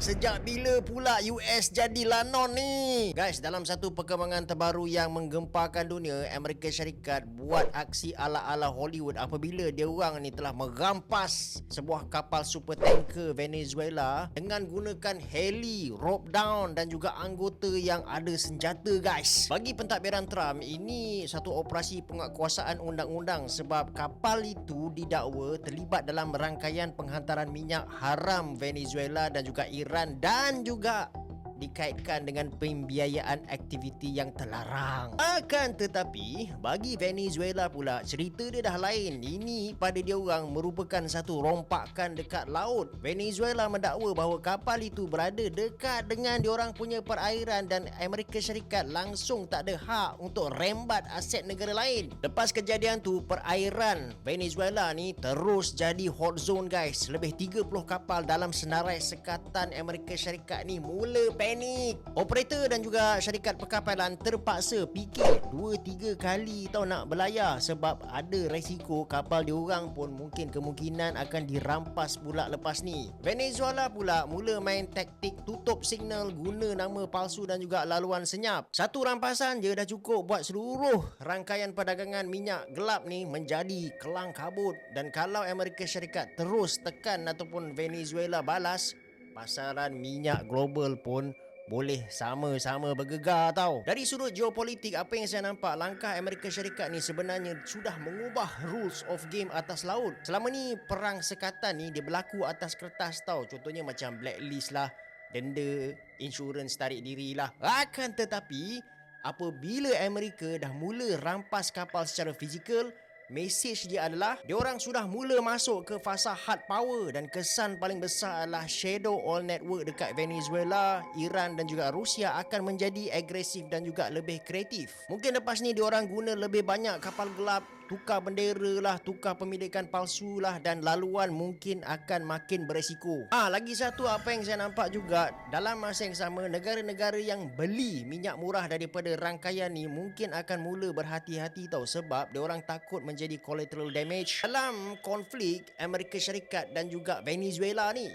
sejak bila pula US jadi lanon ni? Guys, dalam satu perkembangan terbaru yang menggempakan dunia, Amerika Syarikat buat aksi ala-ala Hollywood apabila dia orang ni telah merampas sebuah kapal super tanker Venezuela dengan gunakan heli, rope down dan juga anggota yang ada senjata guys. Bagi pentadbiran Trump, ini satu operasi penguatkuasaan undang-undang sebab kapal itu didakwa terlibat dalam rangkaian penghantaran minyak haram Venezuela dan juga Iran dan juga dikaitkan dengan pembiayaan aktiviti yang terlarang. Akan tetapi, bagi Venezuela pula, cerita dia dah lain. Ini pada dia orang merupakan satu rompakan dekat laut. Venezuela mendakwa bahawa kapal itu berada dekat dengan diorang punya perairan dan Amerika Syarikat langsung tak ada hak untuk rembat aset negara lain. Lepas kejadian tu, perairan Venezuela ni terus jadi hot zone guys. Lebih 30 kapal dalam senarai sekatan Amerika Syarikat ni mula panik. Operator dan juga syarikat perkapalan terpaksa fikir 2-3 kali tau nak berlayar sebab ada resiko kapal diorang pun mungkin kemungkinan akan dirampas pula lepas ni. Venezuela pula mula main taktik tutup signal guna nama palsu dan juga laluan senyap. Satu rampasan je dah cukup buat seluruh rangkaian perdagangan minyak gelap ni menjadi kelang kabut dan kalau Amerika Syarikat terus tekan ataupun Venezuela balas pasaran minyak global pun boleh sama-sama bergegar tau. Dari sudut geopolitik, apa yang saya nampak, langkah Amerika Syarikat ni sebenarnya sudah mengubah rules of game atas laut. Selama ni, perang sekatan ni dia berlaku atas kertas tau. Contohnya macam blacklist lah, denda, insurans tarik diri lah. Akan tetapi, apabila Amerika dah mula rampas kapal secara fizikal, Mesej dia adalah Diorang sudah mula masuk ke fasa hard power Dan kesan paling besar adalah Shadow All Network dekat Venezuela Iran dan juga Rusia akan menjadi agresif dan juga lebih kreatif. Mungkin lepas ni diorang guna lebih banyak kapal gelap Tukar bendera lah, tukar pemilikan palsu lah Dan laluan mungkin akan makin beresiko. Ah, Lagi satu apa yang saya nampak juga Dalam masa yang sama Negara-negara yang beli minyak murah daripada rangkaian ni Mungkin akan mula berhati-hati tau Sebab diorang takut menjadi collateral damage Dalam konflik Amerika Syarikat dan juga Venezuela ni